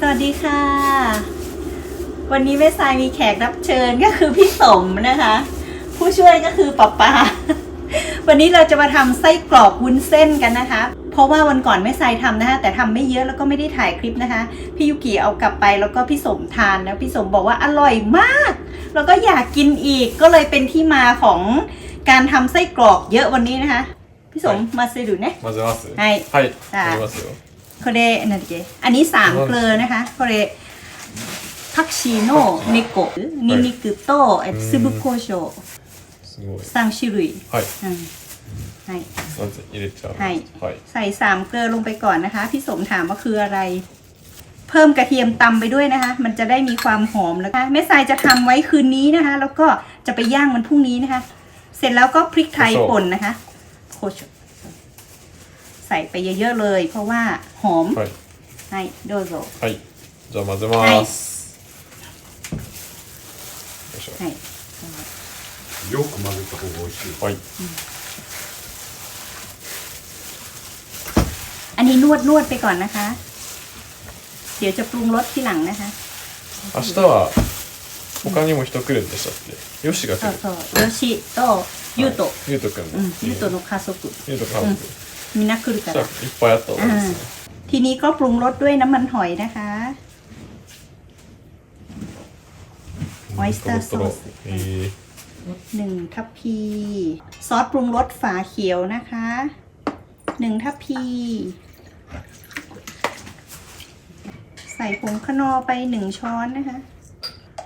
สวัสดีค่ะ วันนี้แม่ทรายมีแขกรับเชิญก็คือพี่สมนะคะ ผู้ช่วยก็คือป๊าป๊า วันนี้เราจะมาทำไส้กรอกวุ้นเส้นกันนะคะ เพราะว่าวันก่อนแม่ทรายทำนะคะ แต่ทำไม่เยอะแล้วก็ไม่ได้ถ่ายคลิปนะคะ พี่ยุกิเอากลับไปแล้วก็พี่สมทานแล้วพี่สมบอกว่าอร่อยมาก แล้วก็อยากกินอีกก็เลยเป็นที่มาของการทำไส้กรอกเยอะวันนี้นะคะ พี่สมมาซื้อดูนะ 混ぜますはいはいあやりますよ これなんだっけอันนี้สามเกลือนะคะこれパクチーの根っこニンニクとえっと粒胡椒すごい三種類はいうんはい 混ぜ入れちゃうはいはい ใส่สามเกลือลงไปก่อนนะคะ พี่สมถามว่าคืออะไร เพิ่มกระเทียมตำไปด้วยนะคะ มันจะได้มีความหอมแล้วค่ะแม่ทรายจะทำไว้คืนนี้นะคะ แล้วก็จะไปย่างมันพรุ่งนี้นะคะ เสร็จแล้วก็พริกไทยป่นนะคะโคช ใส่ไปเยอะๆเลย เพราะว่าหอม はい ให้โดโซ はいじゃあ混ぜますよいしょはいよく混ぜた方が美味しい。はい อันนี้นวดนวดไปก่อนนะคะ เดี๋ยวจะปรุงรสที่หลังนะคะ 明日は他にも人来るんでしたっけヨシが来るそうそうよしとゆうと、ゆうとくんうん、ゆうとの家族ゆうと家族 みんな来るかじゃあらいっぱいあった方がいいですね ทีนี้ก็ปรุงรสด้วยน้ำมันหอยนะคะ オイスターソースえー หนึ่งทัพพี ซอสปรุงรสฝาเขียวนะคะหนึ่งทัพพี ใส่ผงขนอไปหนึ่งช้อนนะคะ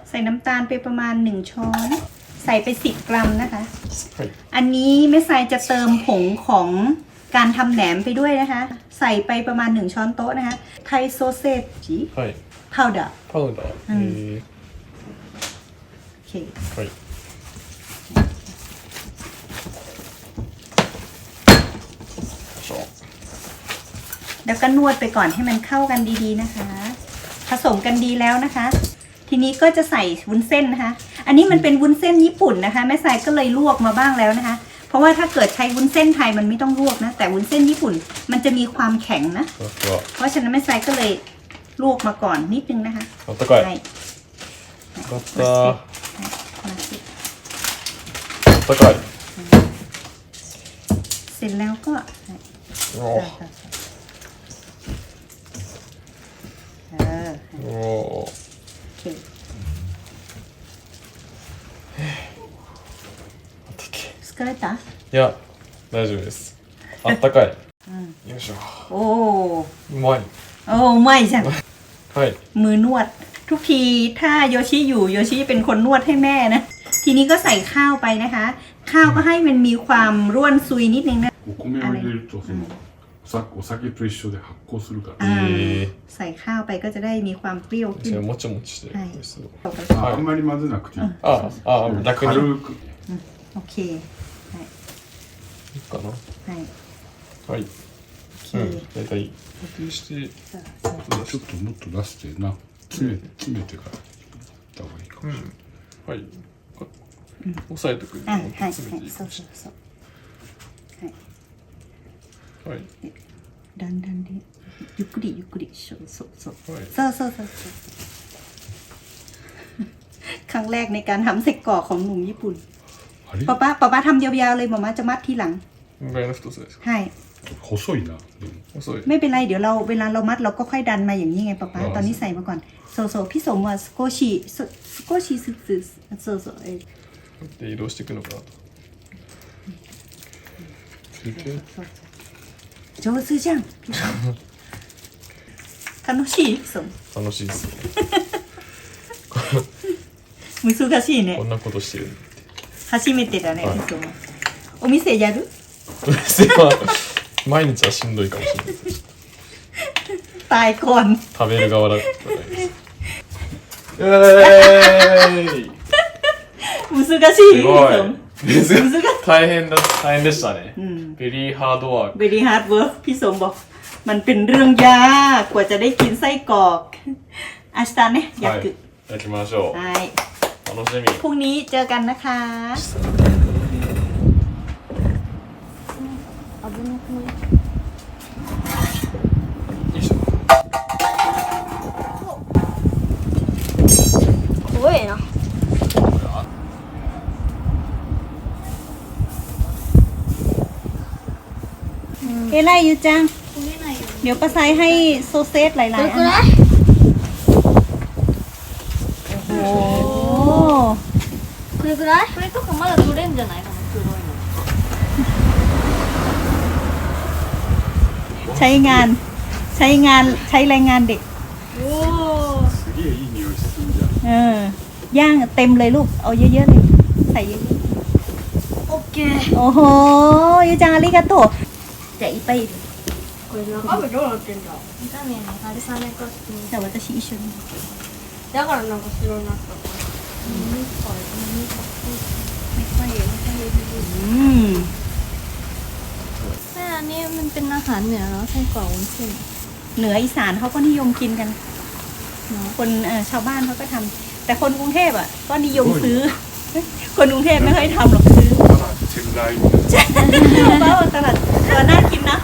ใส่น้ำตาลไปประมาณหนึ่งช้อน ใส่ไปสิบกรัมนะคะ はい อันนี้แม่ทรายจะเติมผงของ การทำแหนมไปด้วยนะคะ ใส่ไปประมาณหนึ่งช้อนโต๊ะนะคะ ไทยโซเซจ はい พาวเดอร์ パウダーえー โอเค はいよいしょ แล้วก็นวดไปก่อนให้มันเข้ากันดีๆนะคะ ผสมกันดีแล้วนะคะ ทีนี้ก็จะใส่วุ้นเส้นนะคะ อันนี้มันเป็นวุ้นเส้นญี่ปุ่นนะคะ แม่ทรายก็เลยลวกมาบ้างแล้วนะคะ เพ ราะว่าถ้าเกิดใช้วุ้นเส้นไทยมันไม่ต้องลวกนะ แต่วุ้นเส้นญี่ปุ่น มันจะมีความแข็งนะ ふわふわ เพราะฉะนั้นแม่ทรายก็เลยลวกมาก่อนนิดนึงนะคะ あったかい ใช่ よかったมาสิ あったかい เสร็จแล้วก็ おเ けสเกิร์ตอ่ะ いや大丈夫ですあったかいよいしょ โอ้ うまい โอ้ไม่จัง はい มือนวด ทุกทีถ้าโยชิอยู่โยชิเป็นคนนวดให้แม่นะ ทีนี้ก็ใส่ข้าวไปนะคะ ข้าวก็ให้มันมีความร่วนซุยนิดนึงนะ お米を入れるとそのお酒お酒と一緒で発酵するから。 อ่า へー ใส่ข้าวไปก็จะได้มีความเปรี้ยวขึ้น じゃあもちもちしてるはい美味しそうああんまり混ぜなくていい。あああ逆に軽く。 โอเค いいかなはいはいโอเค うん大体固定してそうそうちょっともっと出してな。詰め詰めてからやった方がいいかもしれない。はいあ押さえとくあはいもっとはい詰めていいかそうもしそうれそうはいないはいだんだんでゆっくりゆっくりそうそうそうはいそうそうそうそうครั้งแรกในการทำไส้กรอกของหนุ่มญี่ปุ่น あれ ป๊าป้าป๊าป้าทำยาวๆเลยหมามาจะมัดทีหลัง このぐらいの太さですか ให้ 細いな。でも細い ไม่เป็นไรเดี๋ยวเราเวลาเรามัดเราก็ค่อยดันมาอย่างนี้ไงป๊าป๊า อ๋อ ตอนนี้ใส่มาก่อนโซโซพี่สมว่าสโกชิสสโกชิซึซึโซโซเอ้ย で移動していくのかなと上手じゃんพี่สม楽しいพี่สม楽しいですよ難しいねこんなことしてるんで 初めてだねはいพี่สมお店やるそれは毎日はしんどいかもしれないですตายก่อน 食べる側だったらですえーい難しいすごพี่สมい大変だ大変でしたね、んベリーハードワーク เ e รี่ฮาร์ดเวิร์กพี่สมบอก มันเป็นเรื่องยากกว่าจะได้กินไส้กรอกอาสตาเนี่ยอยาก はいいただきましょう ใ มุสลิมพรุ่งนี้เจอกันนะคะ โอ้ยเนาะเอไลอยู่จัง เดี๋ยวป้าไซให้โซเซตหลายๆอัน これぐらいこれとかまだ取れんじゃないかな黒いの ใช้งาน ใช้งานใช้แรงงานเด็ก おすげえいい匂いするじゃん เออย่างเต็มเลยลูก เอาเยอะๆเลย ใส่เยอะ おオッケー ๆโอ้โหยูจังอาริกาโตะจะอีไป これ中身どうなってんだ見た目ね春雨か好きに แต่ว่าจะชี้ชน だからなんか白になった อืมแม่อันนี้มันเป็นอาหารเหนือเนาะไส้กรอกวนเส้นเหนืออีสานเขาก็นิยมกินกัน เนาะคนชาวบ้านเขาก็ทำแต่คนกรุงเทพอะ ก็นิยมซื้อ คนกรุงเทพไม่ค่อยทำหรอกซื้อตลาดเชียงรายใช่นะว้าวตลาดตลาดน่ากินนะ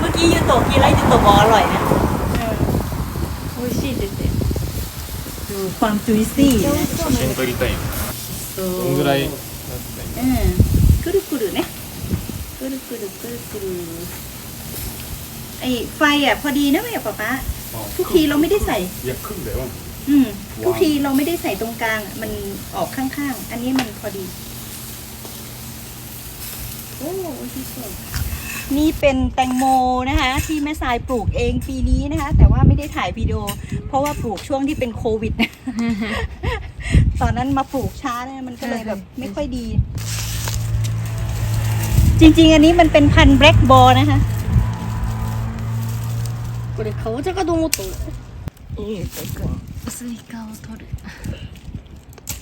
เมื่อกี้ยูโตะกินแล้ยูโตะบออร่อยนะโอ้ยชิเด็ดดูความจุยซี่ เ写真撮りたいんどんぐらいなってたいん เออくるくるねくるくるくるくるไอไฟอ่ะพอดีนะแม่ป๊าป๊าทุกทีเราไม่ได้ใส่ いや組んだよ อืมทุกทีเราไม่ได้ใส่ตรงกลางอะมันออกข้างๆ อันนี้มันพอดี โอ้โอชิโซนี่เป็นแตงโมนะคะ ที่แม่ทรายปลูกเองปีนี้นะคะ แต่ว่าไม่ได้ถ่ายวิดีโอ เพราะว่าปลูกช่วงที่เป็นโควิด ตอนนั้นมาปลูกช้าเนี่ยมันก็เลยแบบไม่ค่อยดี จริง ๆ อันนี้มันเป็นพันธุ์แบล็กบอลนะคะ これかぼちゃかと思ったいいスイカを取る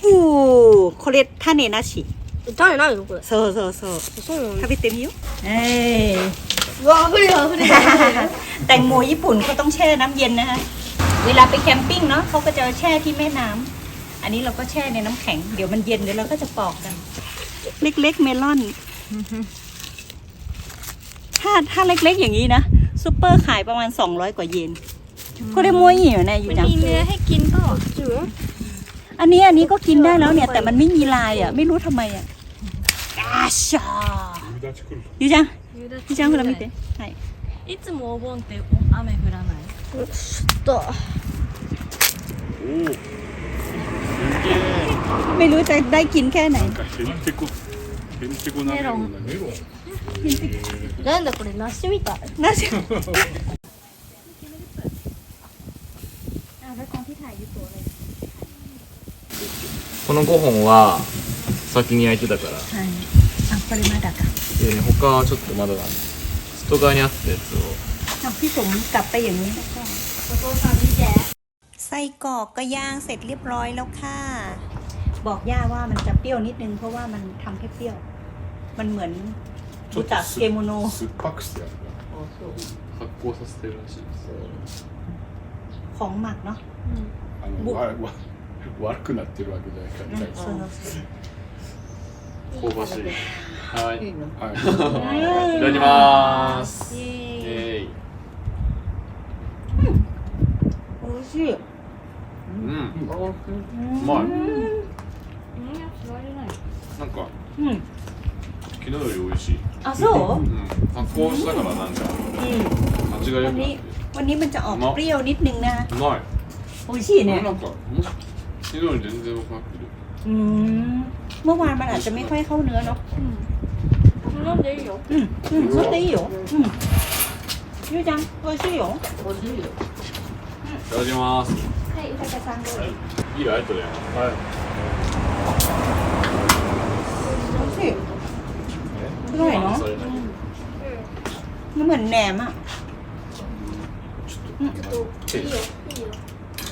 อู้これ種なし種ないのこれそうそうそうそうなの食べてみようเอ้ย うわ溢れる溢れる แตงโมญี่ปุ่นเขาต้องแช่น้ำเย็นนะคะ เวลาไปแคมปิ้งเนาะเขาก็จะแช่ที่แม่น้ำ อันนี้เราก็แช่ในน้ำแข็ง เดี๋ยวมันเย็นเดี๋ยวเราก็จะปอกกัน เล็กๆเมลอน ถ้าถ้าเล็กๆอย่างนี้นะซูเปอร์ขายประมาณ 200 กว่าเยนก็ได้มวยอยู่นะอยู่จัง มีเนื้อให้กินเปล่าจืด อันนี้อันนี้ก็กินได้แล้วเนี่ย แต่มันไม่มีลายอ่ะ ไม่รู้ทำไมอ่ะอาชา 夕立来る อยู่จัง 夕立 อยู่จังเรา見てはいいつもお盆って雨降らないとおおすげえ ไม่รู้จะได้กินแค่ไหน なんかへんてこへんてこなメロンだメロンなんだこれ梨みたい น่าจะแล้วตอนที่ถ่ายยูโตเลย この5本は先に焼いてたから ใช่อ่ะปริมาดักอ่ะ で他はちょっとまだなんで外側にあったやつを เอาพี่สมกลับไปอย่างนี้แล้วก็ お父さん見て ไส้กรอกก็ย่างเสร็จเรียบร้อยแล้วค่ะ บอกย่าว่ามันจะเปรี้ยวนิดนึงเพราะว่ามันทำให้เปรี้ยว มันเหมือนรู้จักเกโมโน 酸っぱくしてある発酵させてるらしいです ของหมักเนาะ あのぼわわ悪くなってるわけじゃないからねそうそうそう香ばしいはいいはいただきますイエーイイエー イ美味しいうんううまいうん座れないなんかうん昨日より美味しいあそううん発酵したからなんかうん味が良くなってる วันนี้มันจะออกเปรี้ยวนิดนึงนะ うまいโอ้ยชี่เนี่ย なんかもし昨日より全然うまくて อืมเมื่อวานมันอาจจะไม่ค่อยเข้าเนื้อเนาะ うん飲んでいいよ อืมอืมそれでいいようんゆうちゃん美味しいよいただきます はいうたかさんどうぞいいよありがとうございますはい美味しいอร่อยเนาะ それだけมันเหมือนแหนมอ่ะ ちょっといいよいいよ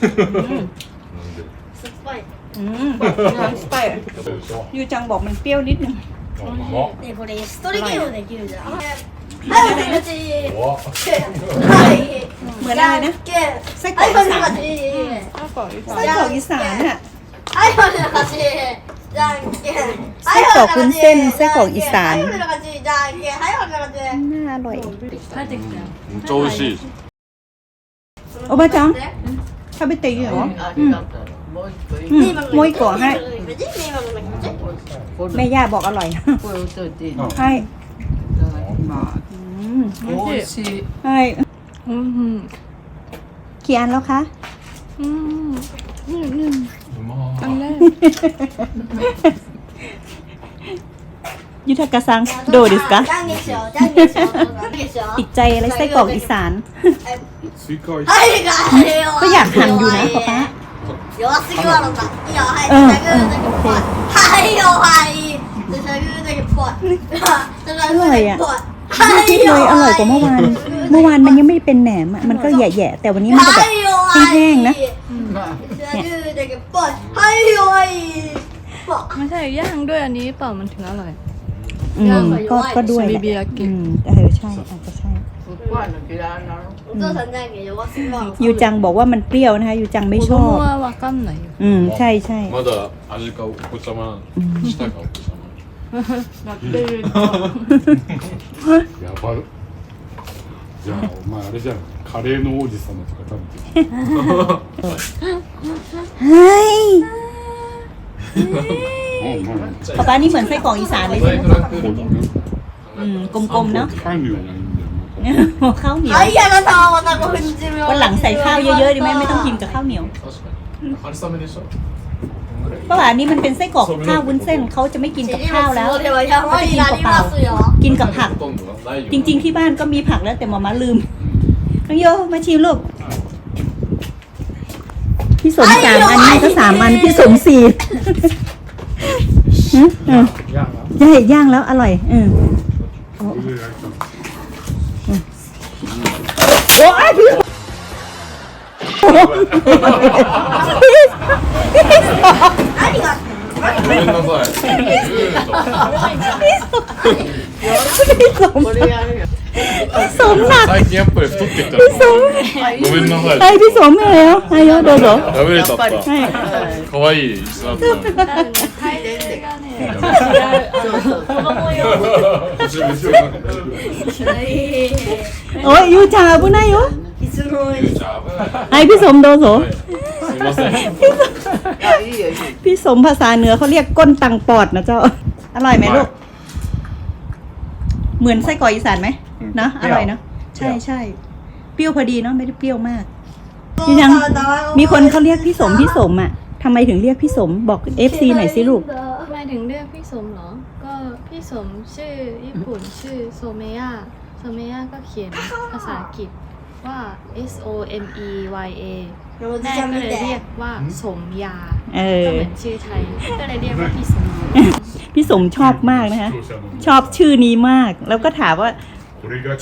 อืม なんで酸っぱい อืมน้ำสไปร์ そうでしょ ยูจังบอกมันเปรี้ยวนิดนึง あうまっねこれストリゲームできるじゃん 그렇 지. 아 이, เเหมือนอะไรนะ 게. ไส้กรอก 아이폰을 อีสาน 같 이. ข้าวกรอกอีสาไส้นกรอกอีสานอ่จี이폰을 같 이. 짱 게. ไส้กรอกวุ้นเส้นไส้กรอกอีสาน 아이폰을 같 이. 짱 게. 아이폰을 같 이. น่าอร่อย 진짜 오이 시. โอบาจังถ้าไปตีเหรอ อืมโมยก่อให้ 뭐 지? 네 먹는 거 지? แม่ย่าบอกอร่อย ให้. โอ้ยชีใช่อืมขี่อันแล้วคะอืมนึ่งหนึ่งอันแรก ยุทธกสังโดดิสกะติดใจอะไรไส้กรอกอีสานก็อยากหันอยู่นะป๊าป๊า弱すぎわろか。いいよ、はい、うん、探るだけぽい。はいよ、はい。探るだけぽい。探るだけぽい。 イは คิด い เล よ ยอร่อยกว่าเมื่อวาน เมื่อวานมันยังไม่เป็นแหนมอะมันก็แย่ๆแต่วันนี้มันจะแบบ はいよはい แห้งๆนะ じゃぐーだけポイはいよはいポイ ไม่ใช่ย่างด้วยอันนี้เปล่ามันถึงอร่อย อืมก็ก็ด้วยแห บิ ละ บิยากิ อืมเออใช่อาจจะใช่ お父さんじゃんけん弱すぎわろ ยูจังบอกว่ามันเปรี้ยวนะคะยูจังไม่ 子 ชอบ 供はわかんないよ อืมใช่ใช่ まだ味かお子様舌かお子様 なってるやばるじゃあお前あれじゃんカレーの王子様とか食べてる เฮ้ย あうまい ป๊าป๊านี่เหมือนไส้กรอกอีสานเลย サ ใช่ イ ไหม フランク そうだね อืมกลมๆเนาะ パンにはないんだよなんか ข้าวเหนียว はいやださんまたこんにちは วันหลังใส่ข้าวเยอะๆดีไหมไม่ต้องกินกับข้าวเหนียว 確かに春雨でしょ เพราะว่าอันนี้มันเป็นไส้กรอกข้าววุ้นเส้นเขาจะไม่กินกับข้าวแล้วเขาจะกินกับเปล่ากินกับผัก จริง ๆ ที่บ้านก็มีผักแล้วแต่หมอมาลืมน้องโยมาชิมลูกพี่สมสามอันนี้ก็สามอันพี่สมสี่ย่างแล้วย่างแล้วอร่อยเอออ สมพี่สมหนัก 最近やっぱり太ってきたら พี่สม ごめんなさい ไอพี่สมไม่แล้วไอโยโดโด 食べれちゃった ให้ 可愛い椅子だったのに体勢がね違う子供用途中でしょなんか大丈夫 โอ้ยยูชาบุนายโย いつの間に ไอพี่สมโดโซ すいません พี่สมภาษาเหนือเขาเรียกก้นตังปอดนะเจ้า อร่อยไหมลูก เหมือนไส้กรอกอีสานไหมเนอะอร่อยเนอะใช่ใช่เปรี้ยวพอดีเนาะไม่ได้เปรี้ยวมากพี่ยังมีคนเขาเรียกพี่สมพี่สมอ่ะทำไมถึงเรียกพี่สมบอกเอฟซีหน่อยสิลูก ทำไมถึงเรียกพี่สมเหรอ ก็พี่สมชื่อญี่ปุ่นชื่อโซเมย่าโซเมย่าก็เขียนภาษาอังกฤษ ว่า S O M E Y A แม่ก็เลยเรียกว่าสมยาเออก็เหมือนชื่อไทย ก็เลยเรียกว่าพี่สมพี่สมชอบมากนะฮะชอบชื่อนี้มาก แล้วก็ถามว่า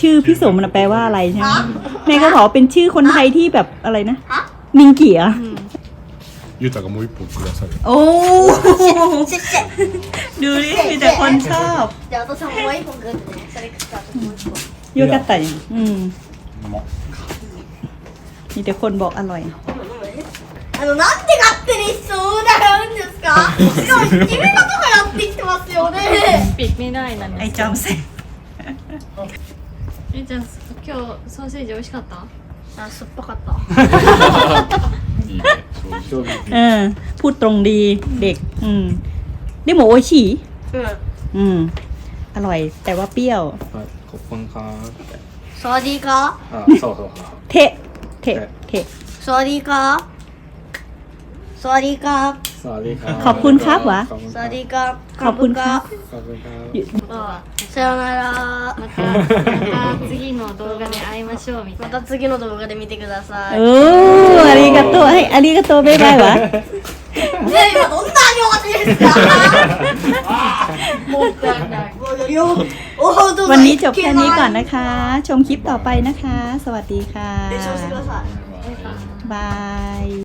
ชื่อพี่สมมันแปลว่าอะไรใช่ไหมแม่ก็บอกเป็นชื่อคนไทยที่แบบอะไรนะนิงเกียยูตากมุยปุกกระสัยโอ้ดูดิมีแต่คนชอบเดี๋ยวต้องทำไว้ปุเกินยูกระต่ายอืม มีแต่คนบอกอร่อย あのなんで勝手にそうなるんですかしかも君のとこやってきてますよね ปิดไม่ได้นั่น ไอจอมเซ็ง えじゃあ今日ソーセージ美味しかったあ酸っぱかったいいね正直 เออ พูดตรงดีเด็ก อืมได้หมูโอชิ うん อืม อร่อย แต่ว่าเปรี้ยว はい、コップンカーサワディーカあ、そうそうそう。 เทะ เคโอเคสวัสดีครับ สวัสดีครับ ดีครับขอบคุณครับวะ ขอบคุณสวัสดีครับขอบคุณครับ ขอบคุณครับさよならまたまた次の動画で会いましょうみたまいなた次の動画で見てください。เอออาริกาโตะให้อาริกาโตะบ๊ายบายวะねえ今どんなに終わってるんですかもうよおどうぞวันนี้จบแค่นี้ก่อนนะคะ ชมคลิปต่อไปนะคะ สวัสดีค่ะ練習してください。บาย